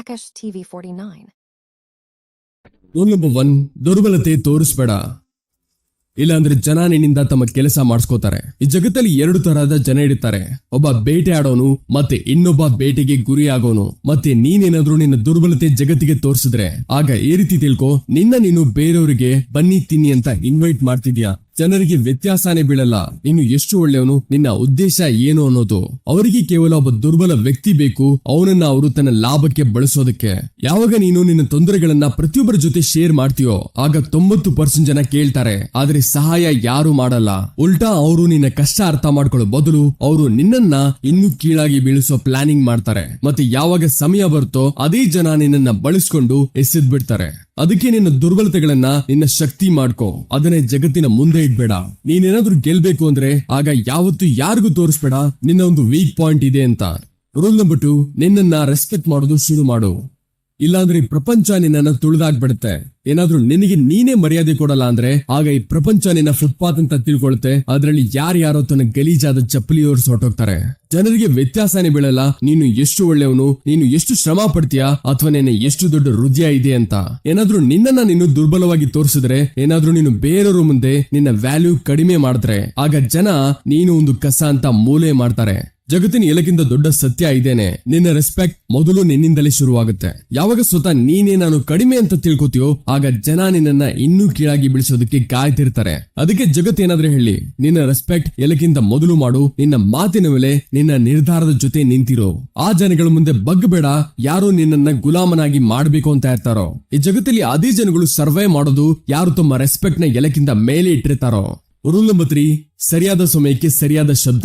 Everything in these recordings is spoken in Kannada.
Rakesh TV49. Rule number one ದುರ್ಬಲತೆ ತೋರಿಸ್ಬೇಡ. ಇಲ್ಲಾಂದ್ರೆ ಜನ ನಿನ್ನಿಂದ ತಮ್ಮ ಕೆಲಸ ಮಾಡಿಸ್ಕೋತಾರೆ. ಈ ಜಗತ್ತಲ್ಲಿ ಎರಡು ತರಹದ ಜನ ಇರ್ತಾರೆ. ಒಬ್ಬ ಬೇಟೆ ಆಡೋನು, ಮತ್ತೆ ಇನ್ನೊಬ್ಬ ಬೇಟೆಗೆ ಗುರಿ ಆಗೋನು. ಮತ್ತೆ ನೀನೇನಾದ್ರೂ ನಿನ್ನ ದುರ್ಬಲತೆ ಜಗತ್ತಿಗೆ ತೋರಿಸಿದ್ರೆ. ಆಗ ಈ ರೀತಿ ತಿಳ್ಕೊ, ನಿನ್ನ ನೀನು ಬೇರೆಯವರಿಗೆ ಬನ್ನಿ ತಿನ್ನಿ ಅಂತ ಇನ್ವೈಟ್ ಮಾಡ್ತಿದ್ಯಾ? ಜನರಿಗೆ ವ್ಯತ್ಯಾಸನೇ ಬೀಳಲ್ಲ. ನೀನು ಎಷ್ಟು ಒಳ್ಳೆಯವನು? ನಿನ್ನ ಉದ್ದೇಶ ಏನು ಅನ್ನೋದು. ಅವರಿಗೆ ಕೇವಲ ಒಬ್ಬ ದುರ್ಬಲ ವ್ಯಕ್ತಿ ಬೇಕು. ಅವನನ್ನ ಅವರು ತನ್ನ ಲಾಭಕ್ಕೆ ಬಳಸೋದಕ್ಕೆ. ಯಾವಾಗ ನೀನು ನಿನ್ನ ತೊಂದರೆಗಳನ್ನ ಪ್ರತಿಯೊಬ್ಬರ ಜೊತೆ ಶೇರ್ ಮಾಡ್ತೀಯೋ, ಆಗ ತೊಂಬತ್ತು ಪರ್ಸೆಂಟ್ ಜನ ಕೇಳ್ತಾರೆ. ಆದ್ರೆ ಸಹಾಯ ಯಾರು ಮಾಡಲ್ಲ. ಉಲ್ಟಾ ಅವರು ನಿನ್ನ ಕಷ್ಟ ಅರ್ಥ ಮಾಡ್ಕೊಳ್ಳೋ ಬದಲು ಅವರು ನಿನ್ನನ್ನ ಇನ್ನೂ ಕೀಳಾಗಿ ಬೀಳಿಸೋ ಪ್ಲಾನಿಂಗ್ ಮಾಡ್ತಾರೆ. ಮತ್ತೆ ಯಾವಾಗ ಸಮಯ ಬರುತ್ತೋ, ಅದೇ ಜನ ನಿನ್ನನ್ನ ಬಳಸ್ಕೊಂಡು ಎಸೆದ್ ಬಿಡ್ತಾರೆ ಅದಕ್ಕೆ ನಿನ್ನ ದುರ್ಬಲತೆಗಳನ್ನ ನಿನ್ನ ಶಕ್ತಿ ಮಾಡ್ಕೋ. ಅದನ್ನೇ ಜಗತ್ತಿನ ಮುಂದೆ ಇಡ್ಬೇಡ ನೀನೇನಾದ್ರೂ ಗೆಲ್ಬೇಕು ಅಂದ್ರೆ ಆಗ ಯಾವತ್ತು ಯಾರಿಗೂ ತೋರಿಸ್ಬೇಡ. ನಿನ್ನ ಒಂದು ವೀಕ್ ಪಾಯಿಂಟ್ ಇದೆ ಅಂತ. ರೂಲ್ ನಂಬರ್ ಟು ನಿನ್ನನ್ನ ರೆಸ್ಪೆಕ್ಟ್ ಮಾಡೋದು ಶುರು ಮಾಡು. ಇಲ್ಲಾಂದ್ರೆ ಈ ಪ್ರಪಂಚ ನಿನ್ನ ತುಳಿದಾಗ್ಬಿಡುತ್ತೆ. ಏನಾದ್ರೂ ನಿನಗೆ ನೀನೇ ಮರ್ಯಾದೆ ಕೊಡಲ್ಲ ಅಂದ್ರೆ ಆಗ ಈ ಪ್ರಪಂಚ ನಿನ್ನ ಫುಟ್ಪಾತ್ ಅಂತ ತಿಳ್ಕೊಳುತ್ತೆ. ಅದ್ರಲ್ಲಿ ಯಾರ್ಯಾರೋ ತನ್ನ ಗಲೀಜಾದ ಚಪ್ಪಲಿ ಹೊರಟೋಗ್ತಾರೆ. ಜನರಿಗೆ ವ್ಯತ್ಯಾಸನೇ ಬೀಳಲ್ಲ. ನೀನು ಎಷ್ಟು ಒಳ್ಳೆಯವನು, ನೀನು ಎಷ್ಟು ಶ್ರಮ ಪಡ್ತೀಯಾ, ಅಥವಾ ನಿನ್ನ ಎಷ್ಟು ದೊಡ್ಡ ಹೃದಯ ಇದೆ ಅಂತ. ಏನಾದ್ರೂ ನಿನ್ನನ್ನ ನೀನು ದುರ್ಬಲವಾಗಿ ತೋರಿಸಿದ್ರೆ, ಏನಾದ್ರೂ ನೀನು ಬೇರೆಯವ್ರ ಮುಂದೆ ನಿನ್ನ ವ್ಯಾಲ್ಯೂ ಕಡಿಮೆ ಮಾಡಿದ್ರೆ, ಆಗ ಜನ ನೀನು ಒಂದು ಕಸ ಅಂತ ಮೂಲೆ ಮಾಡ್ತಾರೆ. ಜಗತ್ತಿನ ಎಲ್ಲಕ್ಕಿಂತ ದೊಡ್ಡ ಸತ್ಯ ಇದೇನೆ. ನಿನ್ನ ರೆಸ್ಪೆಕ್ಟ್ ಮೊದಲು ನಿನ್ನಿಂದಲೇ ಶುರುವಾಗುತ್ತೆ. ಯಾವಾಗ ಸ್ವತಃ ನೀನೇ ನಾನು ಕಡಿಮೆ ಅಂತ ತಿಳ್ಕೊತೀಯೋ, ಆಗ ಜನ ನಿನ್ನನ್ನ ಇನ್ನೂ ಕೀಳಾಗಿ ಬಿಡಿಸೋದಕ್ಕೆ ಕಾಯ್ತಿರ್ತಾರೆ. ಅದಕ್ಕೆ ಜಗತ್ತೇನಾದ್ರೂ ಹೇಳಿ, ನಿನ್ನ ರೆಸ್ಪೆಕ್ಟ್ ಎಲ್ಲಕ್ಕಿಂತ ಮೊದಲು ಮಾಡು, ನಿನ್ನ ಮಾತಿನ ಮೇಲೆ ನಿನ್ನ ನಿರ್ಧಾರದ ಜೊತೆ ನಿಂತಿರೋ. ಆ ಜನಗಳ ಮುಂದೆ ಬಗ್ಗಬೇಡ, ಯಾರು ನಿನ್ನನ್ನ ಗುಲಾಮನಾಗಿ ಮಾಡ್ಬೇಕು ಅಂತ ಇರ್ತಾರೋ ಈ ಜಗತ್ತಲ್ಲಿ ಅದೇ ಜನಗಳು ಸರ್ವೇ ಮಾಡೋದು, ಯಾರು ತಮ್ಮ ರೆಸ್ಪೆಕ್ಟ್ನ ಎಲಕ್ಕಿಂತ ಮೇಲೆ ಇಟ್ಟಿರ್ತಾರೋ. ರೂಲ್ ನಂಬರ್ ಸರಿಯಾದ ಸಮಯಕ್ಕೆ ಸರಿಯಾದ ಶಬ್ದ.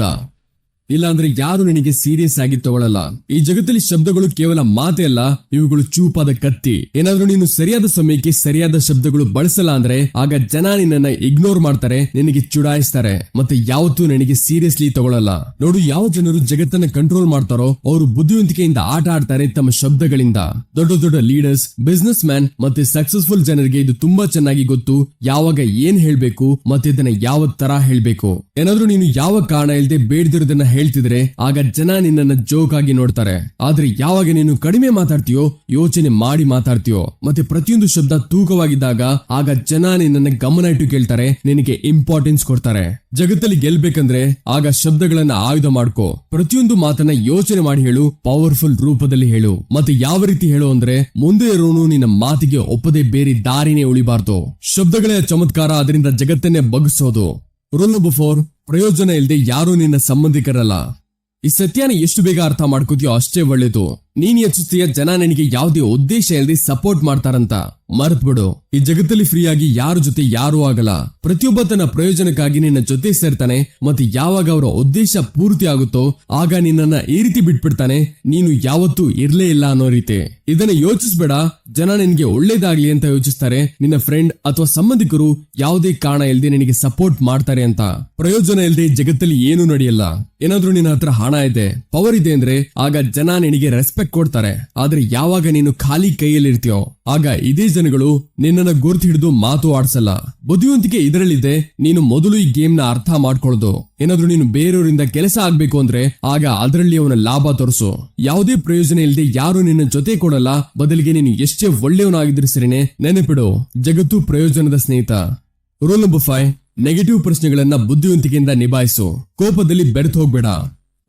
ಇಲ್ಲಾಂದ್ರೆ ಯಾರು ನಿನಗೆ ಸೀರಿಯಸ್ ಆಗಿ ತಗೊಳ್ಳಲ್ಲ ಈ ಜಗತ್ತಲ್ಲಿ ಶಬ್ದಗಳು ಕೇವಲ ಮಾತೇ ಅಲ್ಲ, ಇವುಗಳು ಚೂಪಾದ ಕತ್ತಿ. ಏನಾದ್ರೂ ನೀನು ಸರಿಯಾದ ಸಮಯಕ್ಕೆ ಸರಿಯಾದ ಶಬ್ದಗಳು ಬಳಸಲ್ಲ ಅಂದ್ರೆ, ಆಗ ಜನ ನಿನ್ನನ್ನ ಇಗ್ನೋರ್ ಮಾಡ್ತಾರೆ, ನಿನಗೆ ಚುಡಾಯಿಸ್ತಾರೆ, ಮತ್ತೆ ಯಾವತ್ತೂ ನಿನಗೆ ಸೀರಿಯಸ್ಲಿ ತಗೊಳ್ಳಲ್ಲ ನೋಡು, ಯಾವ ಜನರು ಜಗತ್ತನ್ನ ಕಂಟ್ರೋಲ್ ಮಾಡ್ತಾರೋ, ಅವರು ಬುದ್ಧಿವಂತಿಕೆಯಿಂದ ಆಟ ಆಡ್ತಾರೆ ತಮ್ಮ ಶಬ್ದಗಳಿಂದ. ದೊಡ್ಡ ದೊಡ್ಡ ಲೀಡರ್ಸ್ ಬಿಸ್ನೆಸ್ ಮ್ಯಾನ್ ಮತ್ತೆ ಸಕ್ಸಸ್ಫುಲ್ ಜನರಿಗೆ ಇದು ತುಂಬಾ ಚೆನ್ನಾಗಿ ಗೊತ್ತು, ಯಾವಾಗ ಏನ್ ಹೇಳ್ಬೇಕು, ಮತ್ತೆ ಇದನ್ನ ಯಾವ ತರ ಹೇಳ್ಬೇಕು. ಏನಾದ್ರೂ ನೀನು ಯಾವ ಕಾರಣ ಇಲ್ಲದೆ ಬೇಡದಿರೋದನ್ನ ಹೇಳ್ತಿದ್ರೆ, ಆಗ ಜನ ಜೋಕ್ ಆಗಿ ನೋಡ್ತಾರೆ. ಆದ್ರೆ ಯಾವಾಗ ನೀನು ಕಡಿಮೆ ಮಾತಾಡ್ತೀಯೋ, ಯೋಚನೆ ಮಾಡಿ ಮಾತಾಡ್ತೀಯೋ, ಮತ್ತೆ ಪ್ರತಿಯೊಂದು ಶಬ್ದ ತೂಕವಾಗಿದ್ದಾಗ, ಆಗ ಜನ ನಿನ್ನ ಗಮನ ಇಟ್ಟು ಕೇಳ್ತಾರೆ, ನಿನಗೆ ಇಂಪಾರ್ಟೆನ್ಸ್ ಕೊಡ್ತಾರೆ. ಜಗತ್ತಲ್ಲಿ ಗೆಲ್ಬೇಕಂದ್ರೆ, ಆಗ ಶಬ್ದಗಳನ್ನ ಆಯುಧ ಮಾಡ್ಕೋ. ಪ್ರತಿಯೊಂದು ಮಾತನ್ನ ಯೋಚನೆ ಮಾಡಿ ಹೇಳು ಪವರ್ಫುಲ್ ರೂಪದಲ್ಲಿ ಹೇಳು. ಮತ್ತೆ ಯಾವ ರೀತಿ ಹೇಳು ಅಂದ್ರೆ, ಮುಂದೆ ಇರೋನು ನಿನ್ನ ಮಾತಿಗೆ ಒಪ್ಪದೆ ಬೇರೆ ದಾರಿನೇ ಉಳಿಬಾರ್ದು. ಶಬ್ದಗಳೇ ಚಮತ್ಕಾರ ಅದರಿಂದ ಜಗತ್ತನ್ನೇ ಬಗ್ಸೋದು ರೂಲ್ ನಂಬರ್ ಫೋರ್ ಪ್ರಯೋಜನ ಇಲ್ಲದೆ ಯಾರೂ ನಿನ್ನ ಸಂಬಂಧಿಕರಲ್ಲ. ಈ ಸತ್ಯನ ಎಷ್ಟು ಬೇಗ ಅರ್ಥ ಮಾಡ್ಕೋತೀಯೋ ಅಷ್ಟೇ ಒಳ್ಳೇದು. ನೀನ್ ಯೋಚಿಸ್ತೀಯ ಜನ ನಿನಗೆ ಯಾವುದೇ ಉದ್ದೇಶ ಇಲ್ಲದೆ ಸಪೋರ್ಟ್ ಮಾಡ್ತಾರಂತ. ಮರ್ತ್ ಬಿಡು. ಈ ಜಗತ್ತಲ್ಲಿ ಫ್ರೀಯಾಗಿ ಯಾರ ಜೊತೆ ಯಾರು ಆಗಲ್ಲ. ಪ್ರತಿಯೊಬ್ಬ ತನ್ನ ಪ್ರಯೋಜನಕ್ಕಾಗಿ ನಿನ್ನ ಜೊತೆ ಸೇರ್ತಾನೆ ಮತ್ತೆ ಯಾವಾಗ ಅವರ ಉದ್ದೇಶ ಪೂರ್ತಿ ಆಗುತ್ತೋ, ಆಗ ನಿನ್ನನ್ನ ಈ ರೀತಿ ಬಿಟ್ಬಿಡ್ತಾನೆ. ನೀನು ಯಾವತ್ತೂ ಇರ್ಲೇ ಇಲ್ಲ ಅನ್ನೋ ರೀತಿ. ಇದನ್ನ ಯೋಚಿಸ್ಬೇಡ. ಜನ ನಿನ್ಗೆ ಒಳ್ಳೇದಾಗ್ಲಿ ಅಂತ ಯೋಚಿಸ್ತಾರೆ. ನಿನ್ನ ಫ್ರೆಂಡ್ ಅಥವಾ ಸಂಬಂಧಿಕರು ಯಾವುದೇ ಕಾರಣ ಇಲ್ಲದೆ ನಿನಗೆ ಸಪೋರ್ಟ್ ಮಾಡ್ತಾರೆ ಅಂತ. ಪ್ರಯೋಜನ ಇಲ್ಲದೆ ಜಗತ್ತಲ್ಲಿ ಏನು ನಡೆಯಲ್ಲ. ಏನಾದ್ರೂ ನಿನ್ನ ಹತ್ರ ಹಣ ಇದೆ ಪವರ್ ಇದೆ ಅಂದ್ರೆ ಆಗ ಜನ ನಿನಗೆ ರೆಸ್ಪೆಕ್ಟ್ ಕೊಡ್ತಾರೆ. ಆದ್ರೆ ಯಾವಾಗ ನೀನು ಖಾಲಿ ಕೈಯಲ್ಲಿ ಇರ್ತೀಯೋ ಆಗ ಇದೇ ಜನಗಳು ನಿನ್ನನ್ನ ಗುರ್ತು ಹಿಡಿದು ಮಾತು ಆಡ್ಸಲ್ಲ. ಬುದ್ಧಿವಂತಿಕೆ ಇದರಲ್ಲಿದೆ, ನೀನು ಮೊದಲು ಈ ಗೇಮ್ನ ಅರ್ಥ ಮಾಡ್ಕೊಳ್ಳೋದು ಏನಾದ್ರೂ ನೀನು ಬೇರೆಯವರಿಂದ ಕೆಲಸ ಆಗ್ಬೇಕು ಅಂದ್ರೆ, ಆಗ ಅದರಲ್ಲಿ ಅವನ ಲಾಭ ತೋರಿಸು. ಯಾವುದೇ ಪ್ರಯೋಜನ ಇಲ್ಲದೆ ಯಾರು ನಿನ್ನ ಜೊತೆ ಕೊಡಲ್ಲ. ಬದಲಿಗೆ ನೀನು ಎಷ್ಟೇ ಒಳ್ಳೆಯವನಾಗಿದ್ರು ಸರಿನೆ, ನೆನಪಿಡು, ಜಗತ್ತು ಪ್ರಯೋಜನದ ಸ್ನೇಹಿತ. ರೋಲ್ ನಂಬರ್ ಫೈವ್ ನೆಗೆಟಿವ್ ಪ್ರಶ್ನೆಗಳನ್ನ ಬುದ್ಧಿವಂತಿಕೆಯಿಂದ ನಿಭಾಯಿಸು. ಕೋಪದಲ್ಲಿ ಬೆರೆತು ಹೋಗ್ಬೇಡ.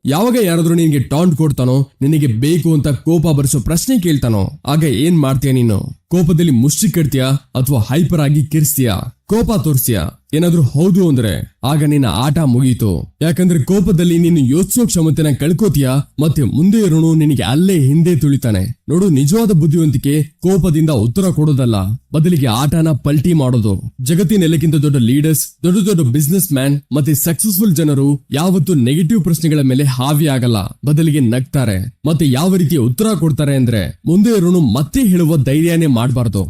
ಯಾವಾಗ ಯಾರಾದರೂ ನಿನಗೆ ಟಾಂಟ್ ಕೊಡ್ತಾನೋ, ನಿನಗೆ ಬೇಕು ಅಂತ ಕೋಪ ಬರಿಸೋ ಪ್ರಶ್ನೆ ಕೇಳ್ತಾನೋ, ಆಗ ಏನ್ ಮಾಡ್ತೀಯ ನೀನು? ಕೋಪದಲ್ಲಿ ಮುಷ್ಟಿ ಕಟ್ತೀಯಾ ಅಥವಾ ಹೈಪರ್ ಆಗಿ ಕಿರಿಸ್ತೀಯಾ ಕೋಪ ತೋರಿಸ್ತೀಯಾ? ಏನಾದ್ರೂ ಹೌದು ಅಂದ್ರೆ ಆಗ ನಿನ್ನ ಆಟ ಮುಗೀತು. ಯಾಕಂದ್ರೆ ಕೋಪದಲ್ಲಿ ನೀನು ಯೋಚಿಸೋ ಕ್ಷಮತೆನ ಕಳ್ಕೋತೀಯಾ ಮತ್ತೆ ಮುಂದೆ ಇರೋನು ನಿನಗೆ ಅಲ್ಲೇ ಹಿಂದೆ ತುಳಿತಾನೆ. ನೋಡು, ನಿಜವಾದ ಬುದ್ಧಿವಂತಿಕೆ ಕೋಪದಿಂದ ಉತ್ತರ ಕೊಡೋದಲ್ಲ. ಬದಲಿಗೆ ಆಟನ ಪಲ್ಟಿ ಮಾಡೋದು. ಜಗತ್ತಿನ ಎಲ್ಲಕ್ಕಿಂತ ದೊಡ್ಡ ಲೀಡರ್ಸ್, ದೊಡ್ಡ ದೊಡ್ಡ ಬಿಸ್ನೆಸ್ ಮ್ಯಾನ್ ಮತ್ತೆ ಸಕ್ಸಸ್ಫುಲ್ ಜನರು ಯಾವತ್ತೂ ನೆಗೆಟಿವ್ ಪ್ರಶ್ನೆಗಳ ಮೇಲೆ ಹಾವಿ ಆಗಲ್ಲ. ಬದಲಿಗೆ ನಗ್ತಾರೆ. ಮತ್ತೆ ಯಾವ ರೀತಿ ಉತ್ತರ ಕೊಡ್ತಾರೆ ಅಂದ್ರೆ ಮುಂದೆ ಇರೋನು ಮತ್ತೆ ಹೇಳುವ ಧೈರ್ಯನೇ ಮಾಡಬಾರ್ದು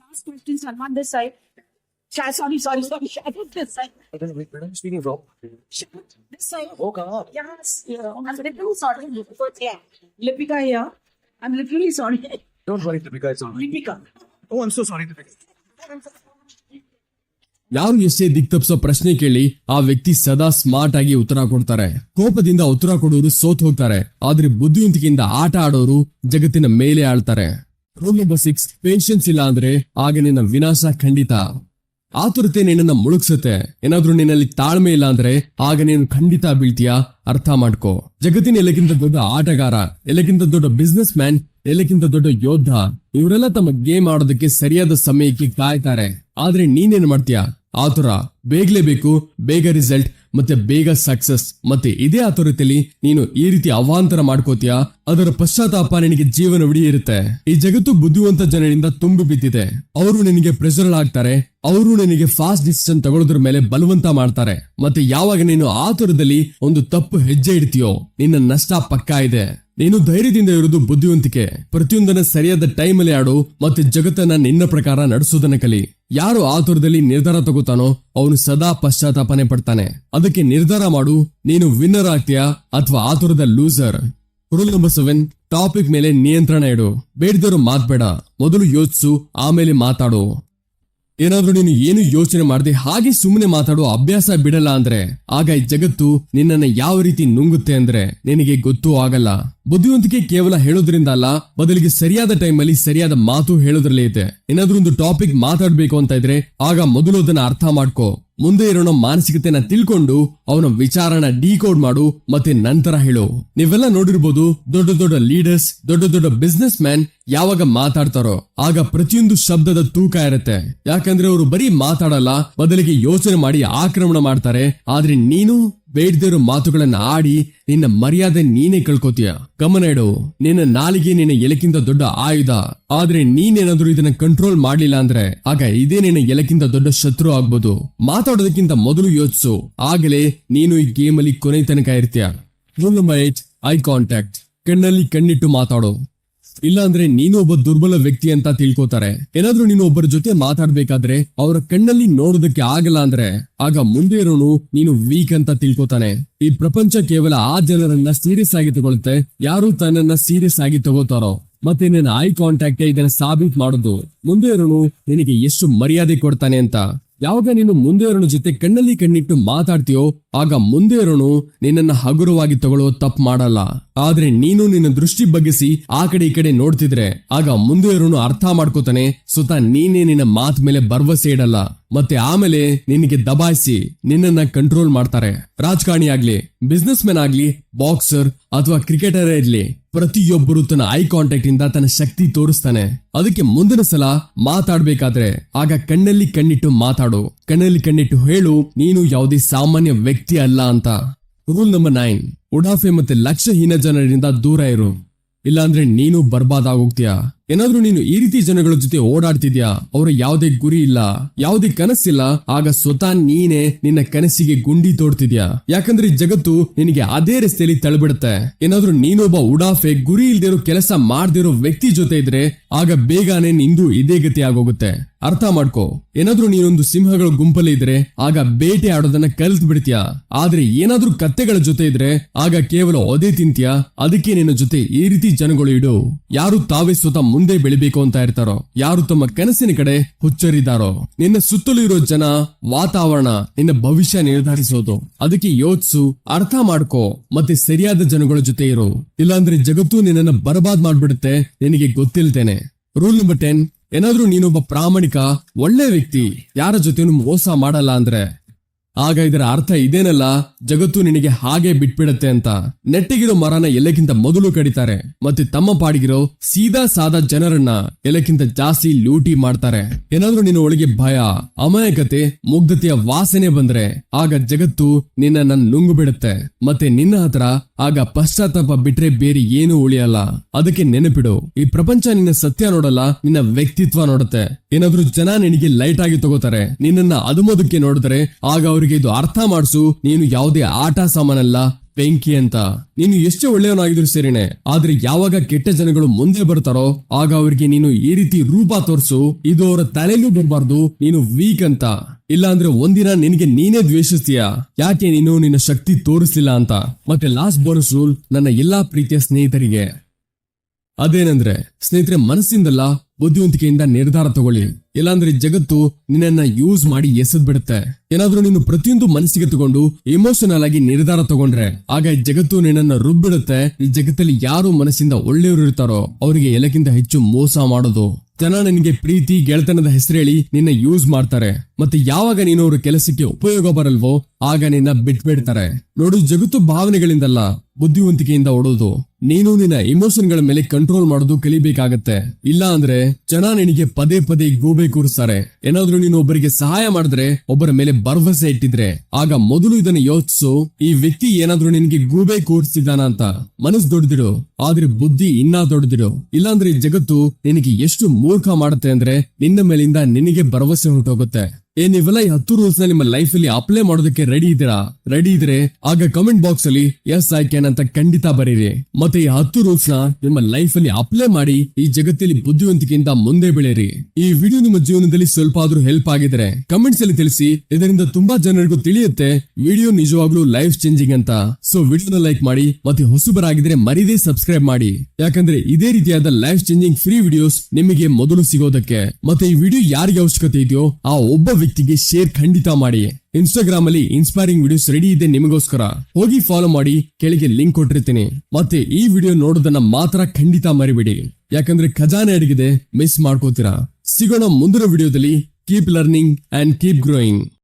Last questions are not this side. Shah, sorry, sorry, sorry. Shah, this side. Where are you speaking from? Shah, this side. Oh God. Yes, yeah. I'm literally sorry. Yeah. Lipika here. I'm literally sorry. Don't worry, Deepika. It's all right. Lipika. Oh, I'm so sorry, Deepika. ಯಾರು ಎಷ್ಟೇ ದಿಕ್ತಪ್ಸೋ ಪ್ರಶ್ನೆ ಕೇಳಿ ಆ ವ್ಯಕ್ತಿ ಸದಾ ಸ್ಮಾರ್ಟ್ ಆಗಿ ಉತ್ತರ ಕೊಡ್ತಾರೆ ಕೋಪದಿಂದ ಉತ್ತರ ಕೊಡೋರು ಸೋತ್ ಹೋಗ್ತಾರೆ ಆದ್ರೆ ಬುದ್ಧಿವಂತಿಕೆಯಿಂದ ಆಟ ಆಡೋರು ಜಗತ್ತಿನ ಮೇಲೆ ಆಳ್ತಾರೆ ರೂಲ್ ನಂಬರ್ ಸಿಕ್ಸ್ ಪೇಷನ್ಸ್ ಇಲ್ಲ ಅಂದ್ರೆ ಆಗ ನಿನ್ನ ವಿನಾಶ ಖಂಡಿತ. ಆತುರತೆ ನಿನ್ನನ್ನ ಮುಳುಗ್ಸುತ್ತೆ. ಏನಾದ್ರೂ ನಿನ್ನಲ್ಲಿ ತಾಳ್ಮೆ ಇಲ್ಲ ಅಂದ್ರೆ ಆಗ ನೀನು ಖಂಡಿತ ಬೀಳ್ತೀಯಾ? ಅರ್ಥ ಮಾಡ್ಕೋ. ಜಗತ್ತಿನ ಎಲ್ಲಕ್ಕಿಂತ ದೊಡ್ಡ ಆಟಗಾರ, ಎಲ್ಲಕ್ಕಿಂತ ದೊಡ್ಡ ಬಿಸ್ನೆಸ್ ಮ್ಯಾನ್ ಎಲ್ಲಕ್ಕಿಂತ ದೊಡ್ಡ ಯೋಧ ಇವರೆಲ್ಲ ತಮ್ಮ ಗೇಮ್ ಆಡೋದಕ್ಕೆ ಸರಿಯಾದ ಸಮಯಕ್ಕೆ ಕಾಯ್ತಾರೆ. ಆದ್ರೆ ನೀನೇನ್ ಮಾಡ್ತೀಯಾ? ಆತುರ. ಬೇಗ್ಲೇಬೇಕು ಬೇಗ ರಿಸಲ್ಟ್ ಮತ್ತೆ ಬೇಗ ಸಕ್ಸಸ್ ಮತ್ತೆ ಇದೇ ಆತುರತೆಯಲ್ಲಿ ನೀನು ಈ ರೀತಿ ಅವಾಂತರ ಮಾಡ್ಕೋತೀಯಾ? ಅದರ ಪಶ್ಚಾತ್ತಾಪ ನಿನಗೆ ಜೀವನವಿಡೀ ಇರುತ್ತೆ ಈ ಜಗತ್ತು ಬುದ್ಧಿವಂತ ಜನರಿಂದ ತುಂಬಿ ಬಿದ್ದಿದೆ. ಅವರು ನಿನಗೆ ಪ್ರೆಷರ್ ಆಗ್ತಾರೆ ಅವರು ನಿನಗೆ ಫಾಸ್ಟ್ ಡಿಸಿಷನ್ ತಗೊಳ್ಳೋದ್ರ ಮೇಲೆ ಬಲವಂತ ಮಾಡ್ತಾರೆ. ಮತ್ತೆ ಯಾವಾಗ ನೀನು ಆತುರದಲ್ಲಿ ಒಂದು ತಪ್ಪು ಹೆಜ್ಜೆ ಇಡ್ತೀಯೋ, ನಿನ್ನ ನಷ್ಟ ಪಕ್ಕಾ ಇದೆ. ನೀನು ಧೈರ್ಯದಿಂದ ಇರುವುದು ಬುದ್ಧಿವಂತಿಕೆ. ಪ್ರತಿಯೊಂದನ್ನ ಸರಿಯಾದ ಟೈಮಲ್ಲಿ ಆಡು, ಮತ್ತೆ ಜಗತ್ತನ್ನ ನಿನ್ನ ಪ್ರಕಾರ ನಡೆಸೋದನ್ನ ಕಲಿ. ಯಾರು ಆತುರದಲ್ಲಿ ನಿರ್ಧಾರ ತಗೋತಾನೋ ಅವನು ಸದಾ ಪಶ್ಚಾತ್ತಾಪನೆ ಪಡ್ತಾನೆ. ಅದಕ್ಕೆ ನಿರ್ಧಾರ ಮಾಡು, ನೀನು ವಿನ್ನರ್ ಆಗ್ತೀಯಾ ಅಥವಾ ಆತುರದ loser rule number seven topic ಮೇಲೆ ನಿಯಂತ್ರಣ ಇಡು. ಬೇಡದವರು ಮಾತ್ಬೇಡ. ಮೊದಲು ಯೋಚಿಸು, ಆಮೇಲೆ ಮಾತಾಡು. ಏನಾದ್ರೂ ನೀನು ಏನು ಯೋಚನೆ ಮಾಡದೆ, ಹಾಗೆ ಸುಮ್ಮನೆ ಮಾತಾಡೋ ಅಭ್ಯಾಸ ಬಿಡಲ್ಲ ಅಂದ್ರೆ, ಆಗ ಈ ಜಗತ್ತು ನಿನ್ನನ್ನ ಯಾವ ರೀತಿ ನುಂಗುತ್ತೆ ಅಂದ್ರೆ ನಿನಗೆ ಗೊತ್ತೂ ಆಗಲ್ಲ. ಬುದ್ಧಿವಂತಿಕೆ ಕೇವಲ ಹೇಳೋದ್ರಿಂದ ಅಲ್ಲ, ಬದಲಿಗೆ ಸರಿಯಾದ ಟೈಮಲ್ಲಿ ಸರಿಯಾದ ಮಾತು ಹೇಳೋದ್ರಲ್ಲೇ ಇದೆ. ಏನಾದ್ರೂ ಒಂದು ಟಾಪಿಕ್ ಮಾತಾಡ್ಬೇಕು ಅಂತ ಇದ್ರೆ, ಆಗ ಮೊದಲು ಅದನ್ನ ಅರ್ಥ ಮಾಡ್ಕೋ. ಮುಂದೆ ಇರೋಣ ಮಾನಸಿಕತೆನ ತಿಳ್ಕೊಂಡು ಅವನ ವಿಚಾರನ ಡಿಕೋಡ್ ಮಾಡು, ಮತ್ತೆ ನಂತರ ಹೇಳು. ನೀವೆಲ್ಲ ನೋಡಿರ್ಬೋದು ದೊಡ್ಡ ದೊಡ್ಡ ಲೀಡರ್ಸ್, ದೊಡ್ಡ ದೊಡ್ಡ ಬಿಸ್ನೆಸ್ ಮ್ಯಾನ್ ಯಾವಾಗ ಮಾತಾಡ್ತಾರೋ, ಆಗ ಪ್ರತಿಯೊಂದು ಶಬ್ದದ ತೂಕ ಇರುತ್ತೆ. ಯಾಕಂದ್ರೆ ಅವರು ಬರೀ ಮಾತಾಡಲ್ಲ, ಬದಲಿಗೆ ಯೋಚನೆ ಮಾಡಿ ಆಕ್ರಮಣ ಮಾಡ್ತಾರೆ. ಆದ್ರೆ ನೀನು ಬೇಡದಿರೋ ಮಾತುಗಳನ್ನ ಆಡಿ ನಿನ್ನ ಮರ್ಯಾದೆ ನೀನೇ ಕಳ್ಕೊತೀಯ. ಗಮನ ಇಡು ನಿನ್ನ ನಾಲಿಗೆ ನಿನ್ನ ಎಲಕ್ಕಿಂತ ದೊಡ್ಡ ಆಯುಧ. ಆದ್ರೆ ನೀನೇನಾದ್ರೂ ಇದನ್ನ ಕಂಟ್ರೋಲ್ ಮಾಡ್ಲಿಲ್ಲ ಅಂದ್ರೆ, ಆಗ ಇದೇ ನಿನ್ನ ಎಲಕ್ಕಿಂತ ದೊಡ್ಡ ಶತ್ರು ಆಗ್ಬೋದು. ಮಾತಾಡೋದಕ್ಕಿಂತ ಮೊದಲು ಯೋಚಿಸು. ಆಗಲೇ ನೀನು ಈ ಗೇಮ್ ಅಲ್ಲಿ ಕೊನೆ ತನಕ ಇರ್ತೀಯ. Rule number eight eye contact ಕಣ್ಣಲ್ಲಿ ಕಣ್ಣಿಟ್ಟು ಮಾತಾಡು. ಇಲ್ಲಾಂದ್ರೆ ನೀನು ಒಬ್ಬ ದುರ್ಬಲ ವ್ಯಕ್ತಿ ಅಂತ ತಿಳ್ಕೊತಾರೆ. ಏನಾದ್ರೂ ನೀನು ಒಬ್ಬರ ಜೊತೆ ಮಾತಾಡ್ಬೇಕಾದ್ರೆ ಅವರ ಕಣ್ಣಲ್ಲಿ ನೋಡೋದಕ್ಕೆ ಆಗಲ್ಲ ಅಂದ್ರೆ ಆಗ ಮುಂದೆ ಇರೋನು ನೀನು ವೀಕ್ ಅಂತ ತಿಳ್ಕೊತಾನೆ. ಈ ಪ್ರಪಂಚ ಕೇವಲ ಆ ಜನರನ್ನ ಸೀರಿಯಸ್ ಆಗಿ ತಗೊಳುತ್ತೆ ಯಾರು ತನ್ನನ್ನ ಸೀರಿಯಸ್ ಆಗಿ ತಗೋತಾರೋ ಮತ್ತೆ ನಿನ್ನ ಐ ಕಾಂಟ್ಯಾಕ್ಟ್ ಇದನ್ನ ಸಾಬೀತ್ ಮಾಡೋದು. ಮುಂದೆ ಇರೋನು ನಿನಗೆ ಎಷ್ಟು ಮರ್ಯಾದೆ ಕೊಡ್ತಾನೆ ಅಂತ. ಯಾವಾಗ ನೀನು ಮುಂದೆ ಇರೋನ ಜೊತೆ ಕಣ್ಣಲ್ಲಿ ಕಣ್ಣಿಟ್ಟು ಮಾತಾಡ್ತೀಯೋ ಆಗ ಮುಂದೆ ಇರೋನು ನಿನ್ನನ್ನ ಹಗುರವಾಗಿ ತಗೊಳ್ಳೋ ತಪ್ಪು ಮಾಡಲ್ಲ. ಆದ್ರೆ ನೀನು ನಿನ್ನ ದೃಷ್ಟಿ ಬಗ್ಗಿಸಿ ಆ ಕಡೆ ಈ ಕಡೆ ನೋಡ್ತಿದ್ರೆ, ಆಗ ಮುಂದೆ ಇರೋನು ಅರ್ಥ ಮಾಡ್ಕೋತಾನೆ, ಸುತ ನೀನೇ ನಿನ್ನ ಮಾತ್ ಮೇಲೆ ಭರವಸೆ ಇಡಲ್ಲ. ಮತ್ತೆ ಆಮೇಲೆ ನಿನಗೆ ದಬಾಯಿಸಿ ನಿನ್ನನ್ನ ಕಂಟ್ರೋಲ್ ಮಾಡ್ತಾರೆ. ರಾಜಕಾರಣಿ ಆಗ್ಲಿ ಬಿಸ್ನೆಸ್ ಮ್ಯಾನ್ ಆಗ್ಲಿ ಬಾಕ್ಸರ್ ಅಥವಾ ಕ್ರಿಕೆಟರ್ ಇರ್ಲಿ, ಪ್ರತಿಯೊಬ್ಬರು ತನ್ನ ಐ ಕಾಂಟ್ಯಾಕ್ಟ್ ಇಂದ ತನ್ನ ಶಕ್ತಿ ತೋರಿಸ್ತಾನೆ. ಅದಕ್ಕೆ ಮುಂದಿನ ಸಲ ಮಾತಾಡ್ಬೇಕಾದ್ರೆ, ಆಗ ಕಣ್ಣಲ್ಲಿ ಕಣ್ಣಿಟ್ಟು ಮಾತಾಡು. ಕಣ್ಣಲ್ಲಿ ಕಣ್ಣಿಟ್ಟು ಹೇಳು, ನೀನು ಯಾವುದೇ ಸಾಮಾನ್ಯ ವ್ಯಕ್ತಿ ಅಲ್ಲ ಅಂತ. ರೂಲ್ ನಂಬರ್ ನೈನ್ ಉಡಾಫೆ ಮತ್ತೆ ಲಕ್ಷ್ಯಹೀನ ಜನರಿಂದ ದೂರ ಇರು. ಇಲ್ಲಾಂದ್ರೆ ನೀನು ಬರ್ಬಾದ್ ಆಗೋಗ್ತೀಯಾ ಏನಾದ್ರೂ ನೀನು ಈ ರೀತಿ ಜನಗಳ ಜೊತೆ ಓಡಾಡ್ತಿದ್ಯಾ? ಅವರ ಯಾವುದೇ ಗುರಿ ಇಲ್ಲ, ಯಾವುದೇ ಕನಸಿಲ್ಲ, ಆಗ ಸ್ವತಃ ನೀನೇ ನಿನ್ನ ಕನಸಿಗೆ ಗುಂಡಿ ತೋಡ್ತಿದ್ಯಾ? ಯಾಕಂದ್ರೆ ಜಗತ್ತು ನಿನಗೆ ಅದೇ ರಸ್ತೆಯಲ್ಲಿ ತಳ್ಬಿಡುತ್ತೆ. ಏನಾದ್ರೂ ನೀನೊಬ್ಬ ಉಡಾಫೆ, ಗುರಿ ಇಲ್ದಿರೋ ಕೆಲಸ ಮಾಡ್ದಿರೋ ವ್ಯಕ್ತಿ ಜೊತೆ ಇದ್ರೆ ಆಗ ಬೇಗನೆ ನಿಂದು ಇದೇ ಗತಿ ಆಗೋಗುತ್ತೆ. ಅರ್ಥ ಮಾಡ್ಕೋ. ಏನಾದ್ರೂ ನೀನೊಂದು ಸಿಂಹಗಳ ಗುಂಪಲ್ಲಿ ಇದ್ರೆ ಆಗ ಬೇಟೆ ಆಡೋದನ್ನ ಕಲ್ತ್ ಬಿಡ್ತೀಯಾ ಆದ್ರೆ ಏನಾದ್ರೂ ಕತ್ತೆಗಳ ಜೊತೆ ಇದ್ರೆ ಆಗ ಕೇವಲ ಒದೆ ತಿಂತೀಯಾ? ಅದಕ್ಕೆ ನಿನ್ನ ಜೊತೆ ಈ ರೀತಿ ಜನಗಳು ಇಡು. ಯಾರು ತಾವೇ ಸ್ವತಃ ಮುಂದೆ ಬೆಳಿಬೇಕು ಅಂತ ಇರ್ತಾರೋ? ಯಾರು ತಮ್ಮ ಕನಸಿನ ಕಡೆ ಹುಚ್ಚರಿದಾರೋ ನಿನ್ನ ಸುತ್ತಲೂ ಇರೋ ಜನ, ವಾತಾವರಣ, ನಿನ್ನ ಭವಿಷ್ಯ ನಿರ್ಧರಿಸೋದು. ಅದಕ್ಕೆ ಯೋಚಿಸು, ಅರ್ಥ ಮಾಡ್ಕೋ, ಮತ್ತೆ ಸರಿಯಾದ ಜನಗಳ ಜೊತೆ ಇರು. ಇಲ್ಲಾಂದ್ರೆ ಜಗತ್ತು ನಿನ್ನನ್ನ ಬರಬಾದ್ ಮಾಡ್ಬಿಡುತ್ತೆ, ನಿನಗೆ ಗೊತ್ತಿಲ್ತೇನೆ ರೂಲ್ ನಂಬರ್ ಟೆನ್ ಏನಾದ್ರೂ ನೀನೊಬ್ಬ ಪ್ರಾಮಾಣಿಕ, ಒಳ್ಳೆ ವ್ಯಕ್ತಿ, ಯಾರ ಜೊತೆ ಮೋಸ ಮಾಡಲ್ಲ ಅಂದ್ರೆ? ಆಗ ಇದರ ಅರ್ಥ ಇದೇನಲ್ಲ? ಜಗತ್ತು ನಿನಗೆ ಹಾಗೆ ಬಿಟ್ಬಿಡತ್ತೆ ಅಂತ. ನೆಟ್ಟಿಗಿರೋ ಮರನ ಎಲ್ಲಕ್ಕಿಂತ ಮೊದಲು ಕಡಿತಾರೆ. ಮತ್ತೆ ತಮ್ಮ ಪಾಡಿಗಿರೋ ಸೀದಾ ಸಾದ ಜನರನ್ನ ಎಲ್ಲಕ್ಕಿಂತ ಜಾಸ್ತಿ ಲೂಟಿ ಮಾಡ್ತಾರೆ. ಏನಾದ್ರೂ ನಿನ್ನ ಒಳಗೆ ಭಯ, ಅಮಾಯಕತೆ, ಮುಗ್ಧತೆಯ ವಾಸನೆ ಬಂದ್ರೆ ಆಗ ಜಗತ್ತು ನಿನ್ನನ್ನ ನುಂಗು ಬಿಡುತ್ತೆ ಮತ್ತೆ ನಿನ್ನ ಹತ್ರ ಆಗ ಪಶ್ಚಾತ್ತಾಪ ಬಿಟ್ರೆ ಬೇರೆ ಏನು ಉಳಿಯಲ್ಲ. ಅದಕ್ಕೆ ನೆನಪಿಡು, ಈ ಪ್ರಪಂಚ ನಿನ್ನ ಸತ್ಯ ನೋಡಲ್ಲ, ನಿನ್ನ ವ್ಯಕ್ತಿತ್ವ ನೋಡುತ್ತೆ. ಏನಾದ್ರೂ ಜನ ನಿನಗೆ ಲೈಟ್ ಆಗಿ ತಗೋತಾರೆ, ನಿನ್ನನ್ನ ಅದುಮದುಕ್ಕೆ ನೋಡಿದ್ರೆ ಆಗ ಅವರಿಗೆ ಇದು ಅರ್ಥ ಮಾಡಿಸು, ನೀನು ಯಾವುದೇ ಆಟ ಸಾಮಾನಲ್ಲ, ಬೆಂಕಿ ಅಂತ. ನೀನು ಎಷ್ಟು ಒಳ್ಳೆಯವನಾಗಿದ್ರು ಸೇರಿನೆ, ಆದ್ರೆ ಯಾವಾಗ ಕೆಟ್ಟ ಜನಗಳು ಮುಂದೆ ಬರ್ತಾರೋ, ಆಗ ಅವರಿಗೆ ನೀನು ಈ ರೀತಿ ರೂಪ ತೋರಿಸು, ಇದು ಅವರ ತಲೆಗೂ ಬರಬಾರ್ದು, ನೀನು ವೀಕ್ ಅಂತ. ಇಲ್ಲಾಂದ್ರೆ ಒಂದಿನ ನಿನಗೆ ನೀನೇ ದ್ವೇಷಿಸ್ತೀಯ? ಯಾಕೆ ನೀನು ನಿನ್ನ ಶಕ್ತಿ ತೋರಿಸ್ಲಿಲ್ಲ ಅಂತ? ಮತ್ತೆ ಲಾಸ್ಟ್ ಬೋನಸ್ ರೂಲ್ ನನ್ನ ಎಲ್ಲಾ ಪ್ರೀತಿಯ ಸ್ನೇಹಿತರಿಗೆ. ಅದೇನಂದ್ರೆ, ಸ್ನೇಹಿತರೆ, ಮನಸ್ಸಿಂದಲ್ಲ ಬುದ್ಧಿವಂತಿಕೆಯಿಂದ ನಿರ್ಧಾರ ತಗೊಳ್ಳಿ. ಇಲ್ಲಾಂದ್ರೆ ಜಗತ್ತು ನಿನ್ನನ್ನ ಯೂಸ್ ಮಾಡಿ ಎಸೆದ್ ಬಿಡುತ್ತೆ ಏನಾದ್ರೂ ನೀನು ಪ್ರತಿಯೊಂದು ಮನಸ್ಸಿಗೆ ತಗೊಂಡು ಇಮೋಷನಲ್ ಆಗಿ ನಿರ್ಧಾರ ತಗೊಂಡ್ರೆ, ಆಗ ಈ ಜಗತ್ತು ನಿನ್ನನ್ನ ರುಬ್ಬಿಡುತ್ತೆ. ಈ ಜಗತ್ತಲ್ಲಿ ಯಾರು ಮನಸ್ಸಿಂದ ಒಳ್ಳೆಯವರು ಇರ್ತಾರೋ ಅವರಿಗೆ ಎಲ್ಲಕ್ಕಿಂತ ಹೆಚ್ಚು ಮೋಸ ಮಾಡೋದು. ಜನ ನಿನಗೆ ಪ್ರೀತಿ, ಗೆಳೆತನದ ಹೆಸರು ಹೇಳಿ ನಿನ್ನ ಯೂಸ್ ಮಾಡ್ತಾರೆ. ಮತ್ತೆ ಯಾವಾಗ ನೀನು ಅವ್ರ ಕೆಲಸಕ್ಕೆ ಉಪಯೋಗ ಬರಲ್ವೋ, ಆಗ ನಿನ್ನ ಬಿಟ್ಬಿಡ್ತಾರೆ. ನೋಡು, ಜಗತ್ತು ಭಾವನೆಗಳಿಂದಲ್ಲ, ಬುದ್ಧಿವಂತಿಕೆಯಿಂದ ಓಡೋದು. ನೀನು ನಿನ್ನ ಇಮೋಷನ್ಗಳ ಮೇಲೆ ಕಂಟ್ರೋಲ್ ಮಾಡೋದು ಕಲಿಬೇಕಾಗತ್ತೆ. ಇಲ್ಲ ಅಂದ್ರೆ ಜನ ನಿನಗೆ ಪದೇ ಪದೇ ಗೂಬೆ ಕೂರಿಸ್ತಾರೆ. ಏನಾದ್ರೂ ನೀನು ಒಬ್ಬರಿಗೆ ಸಹಾಯ ಮಾಡಿದ್ರೆ, ಒಬ್ಬರ ಮೇಲೆ ಭರವಸೆ ಇಟ್ಟಿದ್ರೆ. ಆಗ ಮೊದಲು ಇದನ್ನ ಯೋಚಿಸು, ಈ ವ್ಯಕ್ತಿ ಏನಾದ್ರೂ ನಿನಗೆ ಗೂಬೆ ಕೂರಿಸಿದಾನ ಅಂತ. ಮನಸ್ಸು ದೊಡ್ಡದಿಡು ಆದ್ರೆ ಬುದ್ಧಿ ಇನ್ನಾ ದೊಡ್ಡದಿಡು ಇಲ್ಲಾಂದ್ರೆ ಜಗತ್ತು ನಿನಗೆ ಎಷ್ಟು ಮೂರ್ಖ ಮಾಡುತ್ತೆ ಅಂದ್ರೆ ನಿನ್ನ ಮೇಲಿಂದ ನಿನಗೆ ಭರವಸೆ ಹೊರಟೋಗುತ್ತೆ ಏ, ನೀವೆಲ್ಲ ಈ ಹತ್ತು ರೂಲ್ಸ್ನ ನಿಮ್ಮ ಲೈಫ್ ಅಲ್ಲಿ ಅಪ್ಲೈ ಮಾಡೋದಕ್ಕೆ ರೆಡಿ ಇದ್ದೀರಾ? ರೆಡಿ ಇದ್ರೆ ಆಗ ಕಮೆಂಟ್ ಬಾಕ್ಸ್ ಅಲ್ಲಿ ಎಸ್ ಐ ಕ್ಯಾನ್ ಅಂತ ಖಂಡಿತ ಬರೀರಿ. ಮತ್ತೆ ಈ ಹತ್ತು ರೂಲ್ಸ್ ನಿಮ್ಮ ಲೈಫ್ ಅಲ್ಲಿ ಅಪ್ಲೈ ಮಾಡಿ ಈ ಜಗತ್ತಲ್ಲಿ ಬುದ್ಧಿವಂತಿಕೆಯಿಂದ ಮುಂದೆ ಬೆಳೆಯಿರಿ. ಈ ವಿಡಿಯೋ ನಿಮ್ಮ ಜೀವನದಲ್ಲಿ ಸ್ವಲ್ಪ ಆದ್ರೂ ಹೆಲ್ಪ್ ಆಗಿದ್ರೆ ಕಮೆಂಟ್ಸ್ ಅಲ್ಲಿ ತಿಳಿಸಿ, ಇದರಿಂದ ತುಂಬಾ ಜನರಿಗೂ ತಿಳಿಯುತ್ತೆ ವಿಡಿಯೋ ನಿಜವಾಗ್ಲೂ ಲೈಫ್ ಚೇಂಜಿಂಗ್ ಅಂತ. ಸೊ ವಿಡಿಯೋನ ಲೈಕ್ ಮಾಡಿ, ಮತ್ತೆ ಹೊಸಬರಾಗಿದ್ರೆ ಮರಿದೇ ಸಬ್ಸ್ಕ್ರೈಬ್ ಮಾಡಿ. ಯಾಕಂದ್ರೆ ಇದೇ ರೀತಿಯಾದ ಲೈಫ್ ಚೇಂಜಿಂಗ್ ಫ್ರೀ ವಿಡಿಯೋಸ್ ನಿಮಗೆ ಮೊದಲು ಸಿಗೋದಕ್ಕೆ. ಮತ್ತೆ ಈ ವಿಡಿಯೋ ಯಾರಿಗೆ ಅವಶ್ಯಕತೆ ಇದೆಯೋ, ಆ ಒಬ್ಬ ವ್ಯಕ್ತಿಗೆ ಶೇರ್ ಖಂಡಿತ ಮಾಡಿ. ಇನ್ಸ್ಟಾಗ್ರಾಮ್ ಅಲ್ಲಿ ಇನ್ಸ್ಪೈರಿಂಗ್ ವಿಡಿಯೋಸ್ ರೆಡಿ ಇದೆ ನಿಮಗೋಸ್ಕರ. ಹೋಗಿ ಫಾಲೋ ಮಾಡಿ, ಕೆಳಗೆ ಲಿಂಕ್ ಕೊಟ್ಟಿರ್ತೀನಿ. ಮತ್ತೆ ಈ ವಿಡಿಯೋ ನೋಡೋದನ್ನ ಮಾತ್ರ ಖಂಡಿತ ಮರಿಬೇಡಿ. ಯಾಕಂದ್ರೆ ಖಜಾನೆ ಅಡಗಿದೆ ಮಿಸ್ ಮಾಡ್ಕೋತೀರಾ. ಸಿಗೋಣ ಮುಂದಿನ ವಿಡಿಯೋದಲ್ಲಿ keep learning and keep growing